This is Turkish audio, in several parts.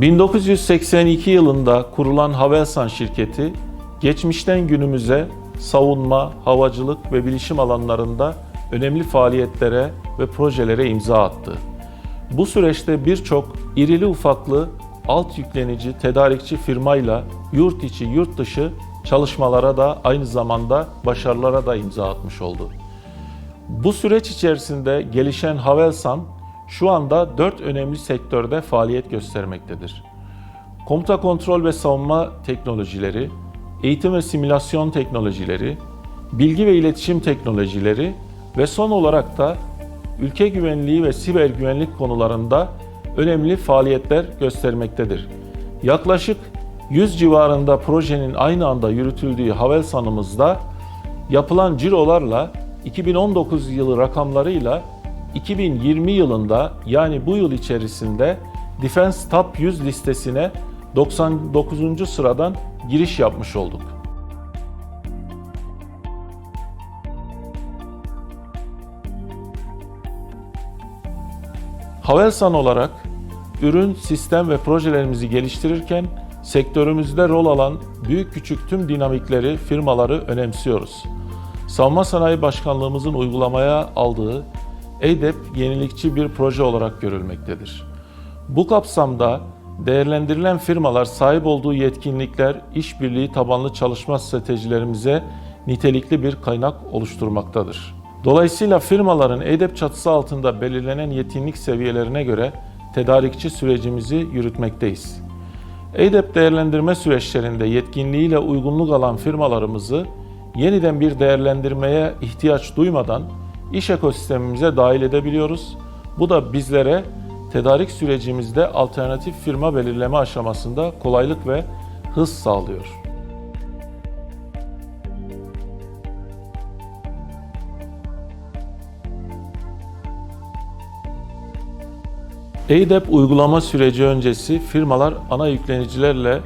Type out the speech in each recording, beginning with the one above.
1982 yılında kurulan Havelsan şirketi, geçmişten günümüze savunma, havacılık ve bilişim alanlarında önemli faaliyetlere ve projelere imza attı. Bu süreçte birçok irili ufaklı alt yüklenici, tedarikçi firmayla yurt içi, yurt dışı çalışmalara da aynı zamanda başarılara da imza atmış oldu. Bu süreç içerisinde gelişen Havelsan şu anda dört önemli sektörde faaliyet göstermektedir. Komuta kontrol ve savunma teknolojileri, eğitim ve simülasyon teknolojileri, bilgi ve iletişim teknolojileri ve son olarak da ülke güvenliği ve siber güvenlik konularında önemli faaliyetler göstermektedir. Yaklaşık 100 civarında projenin aynı anda yürütüldüğü Havelsan'ımızda yapılan cirolarla 2019 yılı rakamlarıyla 2020 yılında yani bu yıl içerisinde Defense Top 100 listesine 99. sıradan giriş yapmış olduk. Havelsan olarak ürün, sistem ve projelerimizi geliştirirken sektörümüzde rol alan büyük küçük tüm dinamikleri, firmaları önemsiyoruz. Savunma Sanayi Başkanlığımızın uygulamaya aldığı EDEP yenilikçi bir proje olarak görülmektedir. Bu kapsamda değerlendirilen firmalar sahip olduğu yetkinlikler, işbirliği tabanlı çalışma stratejilerimize nitelikli bir kaynak oluşturmaktadır. Dolayısıyla firmaların EDEP çatısı altında belirlenen yetkinlik seviyelerine göre tedarikçi sürecimizi yürütmekteyiz. EDEP değerlendirme süreçlerinde yetkinliğiyle uygunluk alan firmalarımızı yeniden bir değerlendirmeye ihtiyaç duymadan iş ekosistemimize dahil edebiliyoruz. Bu da bizlere tedarik sürecimizde alternatif firma belirleme aşamasında kolaylık ve hız sağlıyor. EIDEP uygulama süreci öncesi firmalar ana yüklenicilerle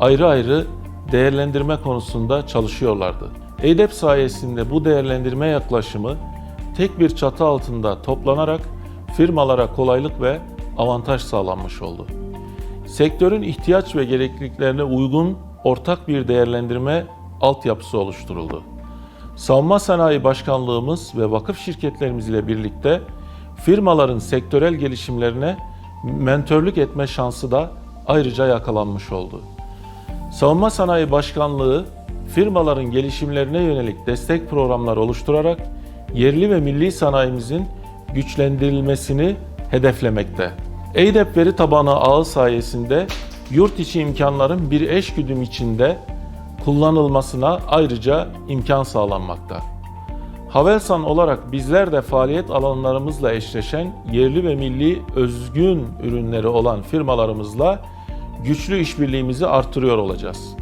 ayrı ayrı değerlendirme konusunda çalışıyorlardı. EIDEP sayesinde bu değerlendirme yaklaşımı tek bir çatı altında toplanarak firmalara kolaylık ve avantaj sağlanmış oldu. Sektörün ihtiyaç ve gerekliliklerine uygun ortak bir değerlendirme altyapısı oluşturuldu. Savunma Sanayi Başkanlığımız ve vakıf şirketlerimiz ile birlikte firmaların sektörel gelişimlerine mentörlük etme şansı da ayrıca yakalanmış oldu. Savunma Sanayi Başkanlığı firmaların gelişimlerine yönelik destek programları oluşturarak yerli ve milli sanayimizin güçlendirilmesini hedeflemekte. EIDEP veri tabanı ağı sayesinde yurt içi imkanların bir eş güdüm içinde kullanılmasına ayrıca imkan sağlanmakta. Havelsan olarak bizler de faaliyet alanlarımızla eşleşen yerli ve milli özgün ürünleri olan firmalarımızla güçlü işbirliğimizi artırıyor olacağız.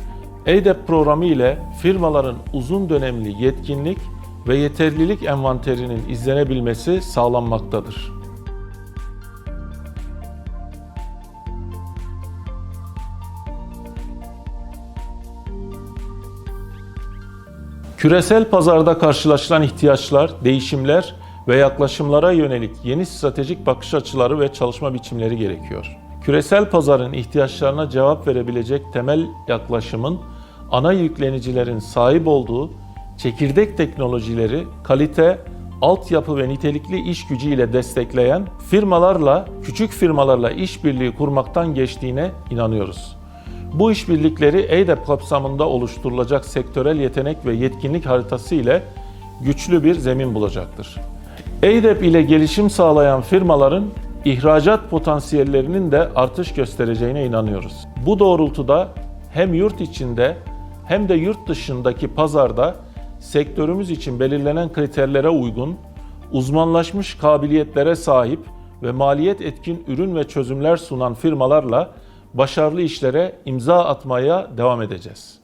EIDEP programı ile firmaların uzun dönemli yetkinlik ve yeterlilik envanterinin izlenebilmesi sağlanmaktadır. Küresel pazarda karşılaşılan ihtiyaçlar, değişimler ve yaklaşımlara yönelik yeni stratejik bakış açıları ve çalışma biçimleri gerekiyor. Küresel pazarın ihtiyaçlarına cevap verebilecek temel yaklaşımın ana yüklenicilerin sahip olduğu çekirdek teknolojileri kalite, altyapı ve nitelikli iş gücü ile destekleyen firmalarla, küçük firmalarla işbirliği kurmaktan geçtiğine inanıyoruz. Bu işbirlikleri EIDEP kapsamında oluşturulacak sektörel yetenek ve yetkinlik haritası ile güçlü bir zemin bulacaktır. EIDEP ile gelişim sağlayan firmaların ihracat potansiyellerinin de artış göstereceğine inanıyoruz. Bu doğrultuda hem yurt içinde hem de yurt dışındaki pazarda sektörümüz için belirlenen kriterlere uygun, uzmanlaşmış kabiliyetlere sahip ve maliyet etkin ürün ve çözümler sunan firmalarla başarılı işlere imza atmaya devam edeceğiz.